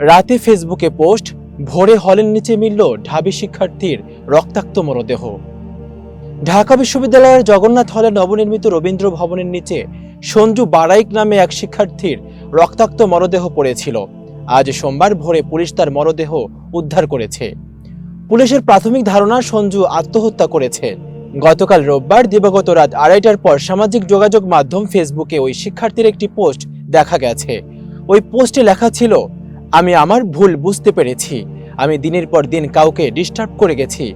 রাতে ফেসবুকে পোস্ট, ভোরে হলের নিচে মিলল ঢাবি শিক্ষার্থীর রক্তাক্ত মরদেহ। ঢাকা বিশ্ববিদ্যালয়ের জগন্নাথ হলে নবনির্মিত রবীন্দ্র ভবনের নিচে সঞ্জু বারাইক নামে এক শিক্ষার্থীর রক্তাক্ত মরদেহ পড়েছিল। আজ সোমবার ভোরে পুলিশ তার মরদেহ উদ্ধার করেছে। পুলিশের প্রাথমিক ধারণা, সঞ্জু আত্মহত্যা করেছে। গতকাল রোববার দিবাগত রাত আড়াইটার পর সামাজিক যোগাযোগ মাধ্যম ফেসবুকে ওই শিক্ষার্থীর একটি পোস্ট দেখা গেছে। ওই পোস্টে লেখা ছিল আমি আমার ভুল বুঝতে পেরেছি। আমি দিনের পর দিন কাউকে ডিস্টার্ব করে গেছি।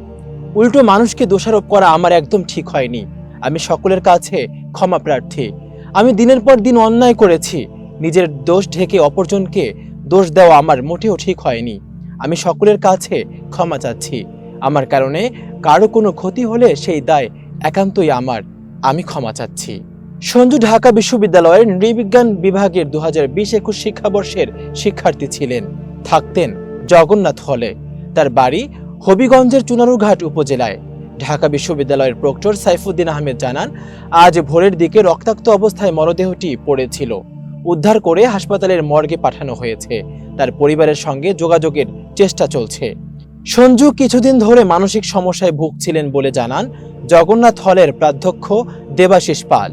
উল্টো মানুষকে দোষারোপ করা আমার একদম ঠিক হয়নি। আমি সকলের কাছে ক্ষমা প্রার্থী। আমি দিনের পর দিন অন্যায় করেছি। নিজের দোষ ঢেকে অপরজনকে দোষ দেওয়া আমার মোটেও ঠিক হয়নি। আমি সকলের কাছে ক্ষমা চাচ্ছি। আমার কারণে কারও কোনো ক্ষতি হলে সেই দায় একান্তই আমার। আমি ক্ষমা চাচ্ছি। সঞ্জু ঢাকা বিশ্ববিদ্যালয়ের নৃবিজ্ঞান বিভাগের দু হাজার বিশ একুশ শিক্ষাবর্ষের শিক্ষার্থী ছিলেন, থাকতেন জগন্নাথ হলে। তার বাড়ি হবিগঞ্জের চুনারুঘাট উপজেলায়। ঢাকা বিশ্ববিদ্যালয়ের প্রক্টর সাইফুদ্দিন আহমেদ জানান, আজ ভোরের দিকে রক্তাক্ত অবস্থায় মরদেহটি পড়েছিল। উদ্ধার করে হাসপাতালের মর্গে পাঠানো হয়েছে। তার পরিবারের সঙ্গে যোগাযোগের চেষ্টা চলছে। সঞ্জু কিছুদিন ধরে মানসিক সমস্যায় ভুগছিলেন বলে জানান জগন্নাথ হলের প্রাধ্যক্ষ দেবাশিস পাল।